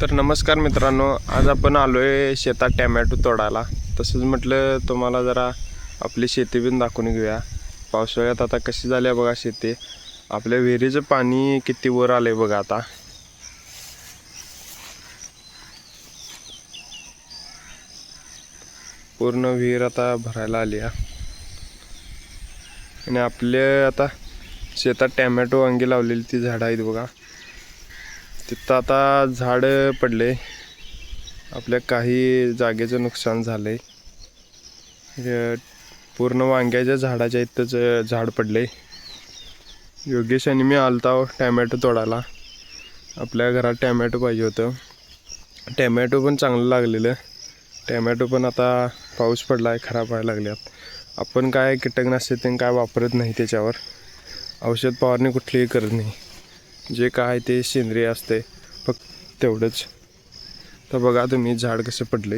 तर नमस्कार मित्रांनो आज आपण आलो आहे शेतात टॅमॅटो तोडायला. तसंच म्हटलं तुम्हाला जरा आपली शेती बिन दाखवून घेऊया. पावसाळ्यात आता कशी झाली आहे बघा शेती. आपल्या विहिरीचं पाणी किती वर आलं आहे बघा आता. पूर्ण विहीर आता भरायला आली आहे. आणि आपले आता शेतात टॅमॅटो वांगी लावलेली ती झाडं आहेत बघा. तिथं आता झाड पडले. आपल्या काही जागेचं नुकसान झालं आहे पूर्ण वांग्याच्या झाडाच्या इथंच झाड पडले. योगेश आणि मी आलता टॅमॅटो तोडायला. आपल्या घरात टॅमॅटो पाहिजे होतं. टॅमॅटो पण चांगलं लागलेलं. टॅमॅटो पण आता पाऊस पडला आहे खराब व्हायला लागल्यात. आपण काय कीटकनाशक ते काय वापरत नाही त्याच्यावर. औषध फवारणी कुठलीही करत नाही. जे काय ते सेंद्रिय असते फक्त तेवढंच. तर बघा तुम्ही झाड कसं पडले.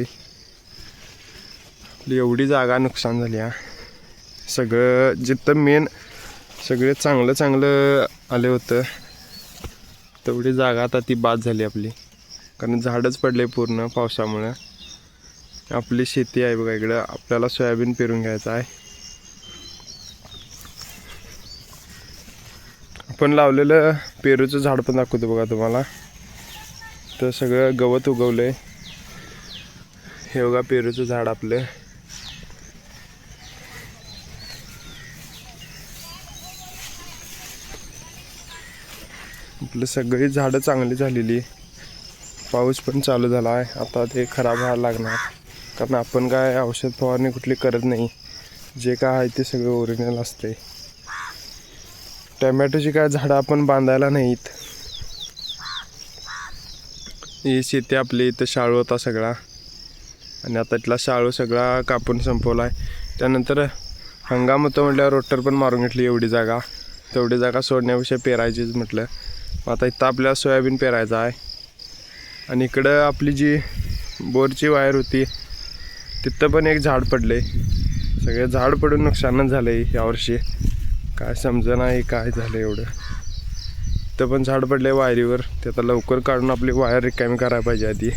आपली एवढी जागा नुकसान झाली हा. सगळं जिथं मेन सगळे चांगलं चांगलं आले होतं तेवढी जागा आता ती बाद झाली आपली. कारण झाडच पडले पूर्ण पावसामुळे. आपली शेती आहे बघा इकडं आपल्याला सोयाबीन पेरून घ्यायचं आहे. आपण लावलेलं पेरूचं झाड पण दाखवतो बघा तुम्हाला. तर सगळं गवत उगवलं आहे हे बघा पेरूचं झाड आपलं. आपलं सगळी झाडं चांगली झालेली. पाऊस पण चालू झाला आहे आता ते खराब व्हायला लागणार. कारण आपण काय औषध फवारणी कुठली करत नाही. जे काय आहे ते सगळं ओरिजिनल असते टॅमॅटोची काय झाडं आपण बांधायला नाहीत. ही शेती आपली इथं शाळू होता सगळा. आणि आता इथला शाळू सगळा कापून संपवला आहे त्यानंतर हंगाम होतं म्हटल्यावर रोटर पण मारून घेतली एवढी जागा. तेवढी जागा सोडण्याविषयी पेरायचीच म्हटलं. मग आता इथं आपल्याला सोयाबीन पेरायचं आहे. आणि इकडं आपली जी बोरची वायर होती तिथं पण एक झाड पडले सगळे झाड पडून नुकसानच झालं आहे यावर्षी काय समजा नाही काय झालं एवढं. तर पण झाड पडले वायरीवर. ते आता लवकर काढून आपली वायर रिकामी करायला पाहिजे आधी.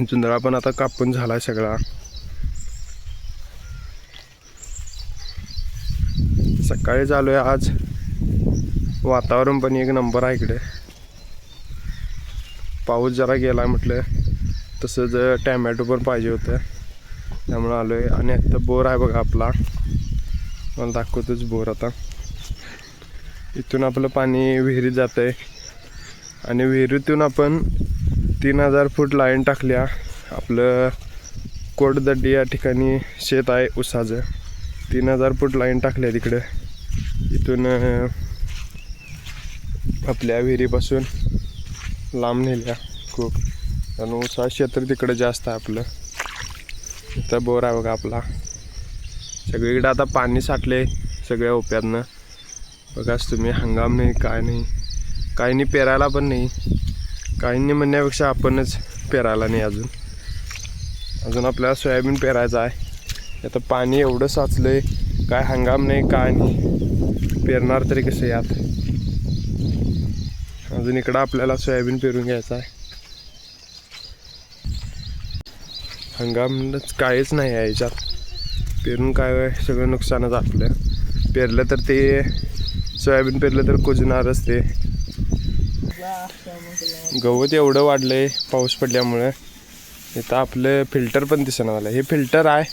जुंधळा पण आता कापून झाला सगळा. सकाळी चालू आहे आज. वातावरण पण एक नंबर आहे इकडे. पाऊस जरा गेला म्हटलं. तसंच टॅमॅटो पण पाहिजे होतं. त्यामुळं आलो आहे आणि आत्ता बोर आहे बघा आपला. मला दाखवतोच बोर आता. इथून आपलं पाणी विहिरीत जातं आहे आणि विहिरीतून आपण तीन हजार फूट लाईन टाकल्या. आपलं कोटदड्डी या ठिकाणी शेत आहे उसाचं तीन हजार फूट लाईन टाकल्या तिकडं. इथून आपल्या विहिरीपासून लांब नेल्या खूप. कारण उसा क्षेत्र तिकडं जास्त आहे आपलं. इथं बोर आहे बघा आपला. सगळीकडे आता पाणी साठले सगळ्या ओप्यातनं. बघाच तुम्ही हंगाम नाही काय नाही. काहींनी पेरायला पण नाही. काहींनी म्हणण्यापेक्षा आपणच पेरायला नाही अजून. अजून आपल्याला सोयाबीन पेरायचं आहे. आता पाणी एवढं साचलंय काय हंगाम नाही काय नाही. पेरणार तरी कसं यात? अजून इकडं आपल्याला सोयाबीन पेरून घ्यायचं आहे. हंगामच काहीच नाही आहे याच्यात. पेरून काय सगळं नुकसानच आपलं. पेरलं तर ते सोयाबीन पेरलं तर कुजणारच ते. गवत एवढं वाढलंय पाऊस पडल्यामुळे. इथं आपलं फिल्टर पण दिसणं झालं हे फिल्टर आहे.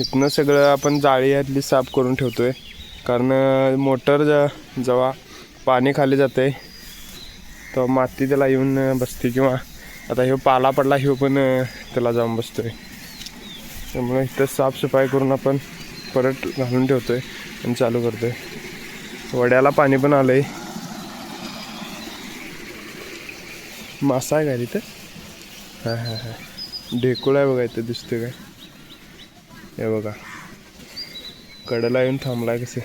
इथनं सगळं आपण जाळी यातली साफ करून ठेवतोय. कारण मोटर ज जेव्हा पाणी खाली जाते तेव्हा माती त्याला येऊन बसते. किंवा आता ह्यो पाला पडला ह्यो पण त्याला जाऊन बसतोय. त्यामुळे इथं साफसफाई करून आपण परत घालून ठेवतो आहे आणि चालू करतोय. वड्याला पाणी पण आलंय. मासा आहे का तिथं? हां हां हां. ढेकुळ आहे बघा इथं दिसतोय काय? हे बघा. कडेला येऊन थांबलाय कसे.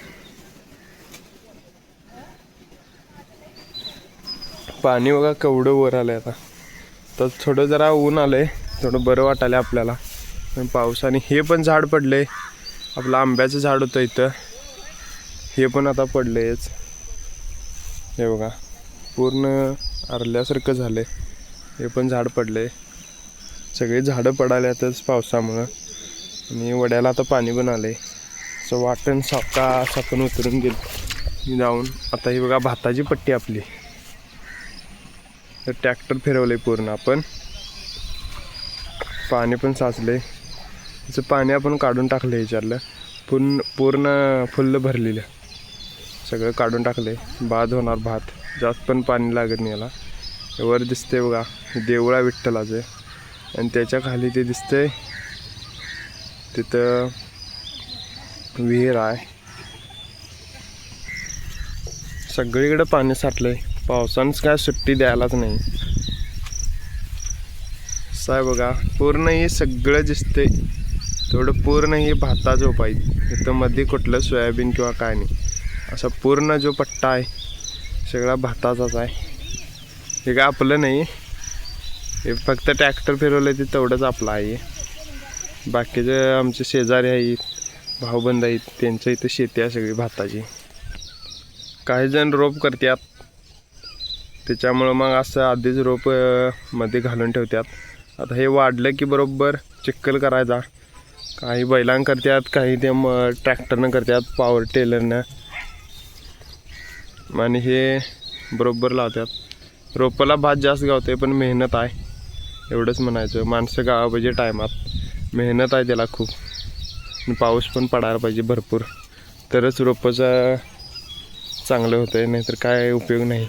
पाणी बघा केवढं वर आलंय आता. तर थोडं जरा ऊन आलंय. थोडं बरं वाटायला आपल्याला. पावसाने हे पण झाड पडले. आपलं आंब्याचं झाड होतं इथं. हे पण आता पडलेच. हे बघा पूर्ण आरल्यासारखं झालंय. हे पण झाड पडले सगळी झाडं पडाल्यातच पावसामुळं. आणि वड्याला आता पाणी पण आलंय. असं वाटण साका साकून उतरून गेलं. जाऊन आता ही बघा भाताची पट्टी आपली. तर ट्रॅक्टर आहे पूर्ण आपण. पाणी पण साचले त्याचं पाणी आपण काढून टाकलं याच्यातलं. पूर्ण पूर्ण फुल्ल भरलेलं. सगळं काढून टाकलं आहे भात होणार भात. जास्त पण पाणी लागत नाही याला. वर दिसते बघा. देवळा विठ्ठलाचं. आणि त्याच्याखाली ते दिसते तिथं विहीर आहे. सगळीकडे पाणी साठलंय. पावसानंच काय सुट्टी द्यायलाच नाही. असं आहे बघा पूर्ण हे सगळं दिसतंय. तेवढं पूर्ण ही भाता झोपायची. इथं मध्ये कुठलं सोयाबीन किंवा काय नाही. असा पूर्ण जो पट्टा आहे सगळा भाताचाच आहे. हे काय आपलं नाही. हे फक्त ट्रॅक्टर फिरवलं ते तेवढंच आपलं आहे. बाकीचे आमचे शेजारी आहेत भाऊबंद आहेत त्यांच्या इथं शेती आहे सगळी भाताची. काही जण रोप करतात त्याच्यामुळं मग असं आधीच रोपमध्ये घालून ठेवतात आता हे वाढलं की बरोबर चिक्कल करायचा. काही बैलां करतात काही ते मग ट्रॅक्टरनं करतात पॉवर टेलरनं आणि हे बरोबर लावतात रोपाला भात जास्त गावते पण मेहनत आहे. एवढंच म्हणायचं. माणसं गावा पाहिजे टायमात. मेहनत आहे त्याला खूप. पाऊस पण पडायला पाहिजे भरपूर. तरच रोपाचं चांगलं होतं आहे नाहीतर काय उपयोग नाही.